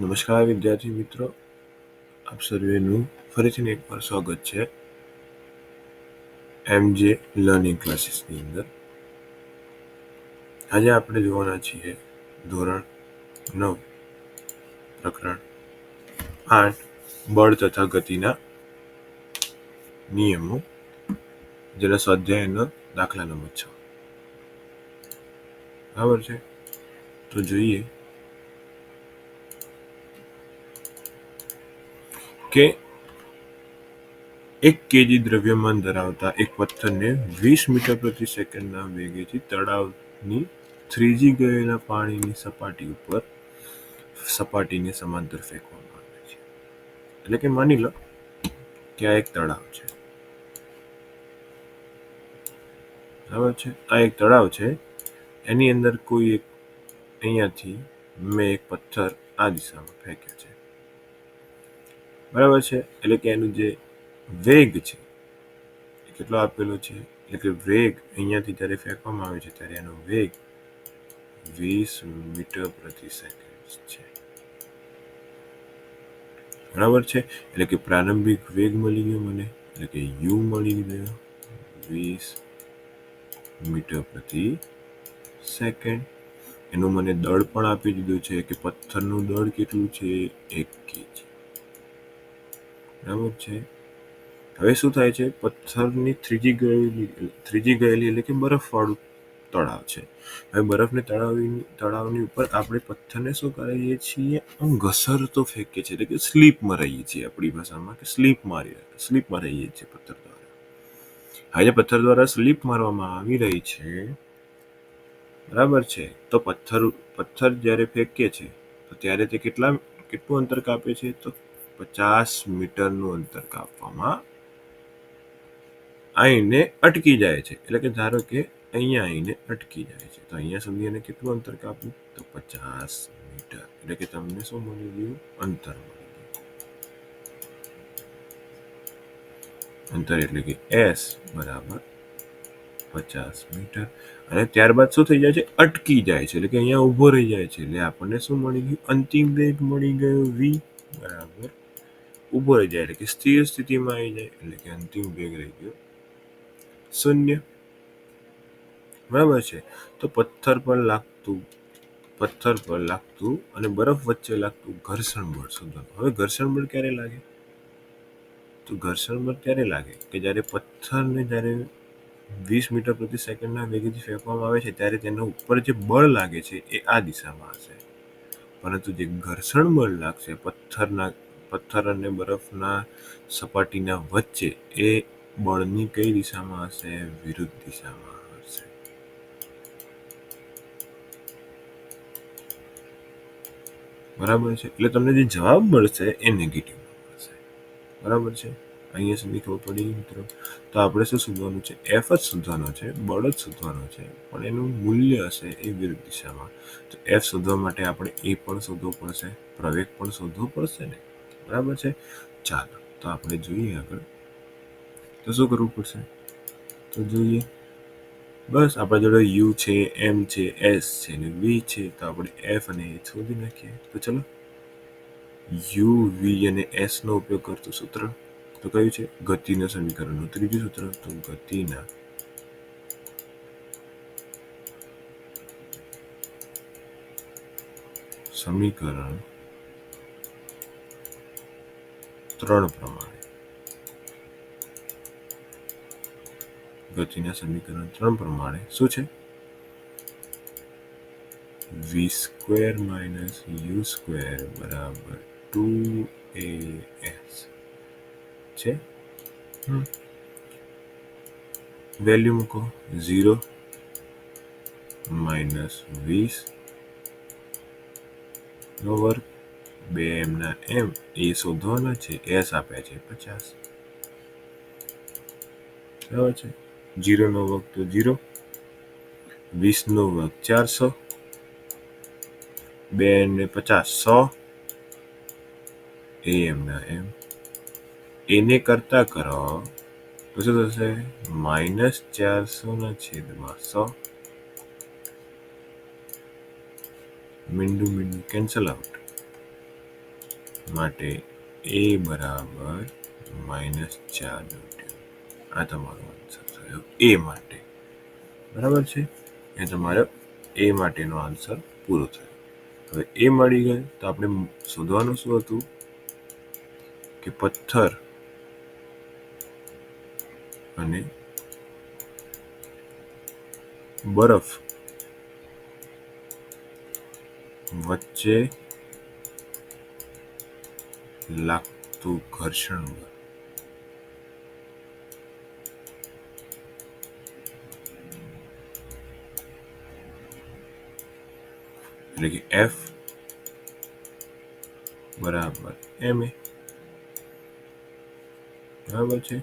નમસ્કાર વિદ્યાર્થી મિત્રો, આપ સર્વેનું ફરીથી એકવાર સ્વાગત છે એમ જે લર્નિંગ ક્લાસીસની અંદર. આજે આપણે જોવાના છીએ ધોરણ નવ, પ્રકરણ આઠ, બળ તથા ગતિના નિયમો, જેના સ્વાધ્યાયનો દાખલા નંબર છ બરાબર છે? તો જોઈએ કે એક કેજી દ્રવ્યમાન ધરાવતા એક પથ્થરને વીસ મીટર પ્રતિ સેકન્ડના વેગેથી તળાવની થ્રીજી ગયેલા પાણીની સપાટી ઉપર, સપાટીને સમાંતર ફેંકવામાં આવે છે. એટલે કે માની લો કે આ એક તળાવ છે. બરાબર છે? આ એક તળાવ છે. એની અંદર કોઈ એક અહીંયાથી મેં એક પથ્થર આ દિશામાં ફેંક્યો છે. બરાબર છે? એટલે કે એનું જે વેગ છે, એ કેટલો આપેલો છે? એટલે કે વેગ અહીંયાથી જ્યારે ફેંકવામાં આવે છે, ત્યારે એનો વેગ વીસ મીટર પ્રતિ સેકન્ડ છે. બરાબર છે? એટલે કે પ્રારંભિક વેગ મળી ગયો મને. એટલે કે યુ મળી ગયો વીસ મીટર પ્રતિ સેકન્ડ. એનું મને દળ પણ આપી દીધું છે કે પથ્થરનું દળ કેટલું છે? એક કેજી. બરાબર છે. હવે શું થાય છે? પથ્થરની થ્રીજી ગયેલી થ્રીજી ગયેલી એટલે કે બરફવાળું તળાવ છે. હવે બરફને તળાવની તળાવની ઉપર આપણે પથ્થરને શું કરીએ છીએ? આમ ઘસરતો ફેંકીએ છીએ. એટલે કે સ્લીપ મરાઈએ છીએ આપણી ભાષામાં કે સ્લીપ મારી સ્લીપ મરાઈએ છીએ પથ્થર દ્વારા. હવે પથ્થર દ્વારા સ્લીપ મારવામાં આવી રહી છે, બરાબર છે. તો પથ્થર પથ્થર જ્યારે ફેંકીએ છીએ, તો ત્યારે તે કેટલા, કેટલું અંતર કાપે છે? તો પચાસ મીટરનું અંતર કાપવામાં આવીને અટકી જાય છે. એટલે કે ધારો કે અહીંયા આઈને અટકી જાય છે. તો અહીંયા સુધી એને કેટલું અંતર કાપ્યું? તો પચાસ મીટર. એટલે કે તમને શું મળી ગયું? અંતર મળી ગયું. અંતર એટલે કે એસ બરાબર પચાસ મીટર. અને ત્યારબાદ શું થઈ જાય છે? અટકી જાય છે. એટલે કે અહીંયા ઊભો રહી જાય છે. એટલે આપણને શું મળી ગયું? અંતિમ વેગ મળી ગયો. વી બરાબર ઊભો રહી જાય એટલે કે સ્થિર સ્થિતિમાં આવી જાય એટલે કે અંતિમ વેગ રહી ગયો. શૂન્ય. બરાબર છે? તો પથ્થર પર લાગતું, પથ્થર પર લાગતું અને બરફ વચ્ચે લાગતું ઘર્ષણ બળ શોધવાનું. હવે ઘર્ષણ બળ ક્યારે લાગે? તો ઘર્ષણ બળ ત્યારે લાગે કે જ્યારે પથ્થરને જ્યારે વીસ મીટર પ્રતિ સેકન્ડના વેગેથી ફેંકવામાં આવે છે, ત્યારે તેના ઉપર જે બળ લાગે છે એ આ દિશામાં હશે. પરંતુ જે ઘર્ષણ બળ લાગશે, પથ્થરના પથ્થર અને બરફના સપાટીના વચ્ચે એ બળની કઈ દિશામાં હશે? વિરુદ્ધ દિશામાં હશે. બરાબર છે? એટલે તમને જે જવાબ મળશે એ નેગેટિવ મળશે. બરાબર છે? અહીંયા સુધી ખબર પડી મિત્રો. તો આપણે શું શોધવાનું છે? એફ જ શોધવાનો છે, બળ જ શોધવાનો છે, પણ એનું મૂલ્ય હશે એ વિરુદ્ધ દિશામાં. તો એફ શોધવા માટે આપણે એ પણ શોધવો પડશે, પ્રવેગ પણ શોધવો પડશે ને? બરાબર છે? ચાલો, તો આપણે જોઈએ આગળ. તો શું કરવું પડશે? તો જોઈએ. બસ, આપણા જોડે યુ છે, એમ છે, એસ છે ને વી છે, તો આપણે એફ અને એ શોધી નાખીએ. તો ચલો. યુ, વી અને એસ નો ઉપયોગ કરતું સૂત્ર. તો કયું છે? ગતિના સમીકરણનું ત્રીજું સૂત્ર. તો ગતિના. સમીકરણ ત્રણ પ્રમાણે ગતિના સમીકરણ ત્રણ પ્રમાણે શું છે V square minus U square બરાબર ટુ એ એસ છે વેલ્યુ મૂકો ઝીરો માઇનસ વીસ નો વર્ગ બે એમના એમ, એ શોધવાના છે એસ આપ્યા છે, પચાસ. બરાબર છે? જીરો નો વર્ગ તો જીરો વીસ નો વર્ગ ચારસો, બે ને પચાસ સો, એ એમના એમ. એને કરતા કરો, તો શું થશે? માઇનસ ચારસો ના છેદમાં સો. મીંડું મીંડું કેન્સલ આઉટ માટે એ બરાબર માઇનસ ચાર ન્યૂટન આ તમારો આન્સર થયો એ માટે બરાબર છે? એ તમારો એ માટેનો આન્સર પૂરો થયો. હવે એ મળી ગયો. તો આપણે શોધવાનું શું હતું? કે પથ્થર અને બરફ વચ્ચે લાગતું ઘર્ષણ બળ એટલે કે એફ બરાબર એમ એ બરાબર છે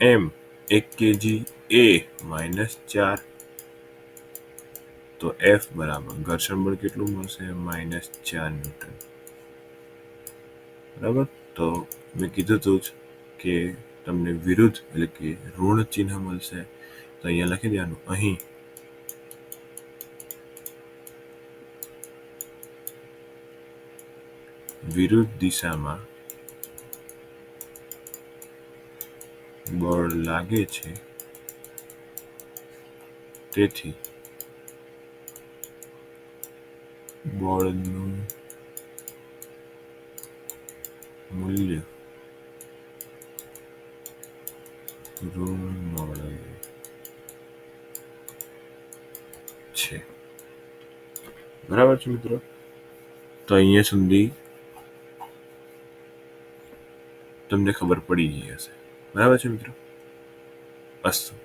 એમ એક કેજી એ માઇનસ ચાર તો એફ બરાબર ઘર્ષણ બળ કેટલું મળશે માઇનસ ચાર ન્યૂટન બરાબર? તો મેં કીધું હતું જ કે તમને વિરુદ્ધ એટલે કે ઋણ ચિહ્ન મળશે. તો અહીંયા લખી દેવાનું. અહીં. વિરુદ્ધ દિશામાં બળ લાગે છે. તેથી બળનું ઋણ મળે છે બરાબર છે મિત્રો? તો અહીંયા સુધી તમને ખબર પડી ગઈ હશે. બરાબર છે મિત્રો? અસ્તુ.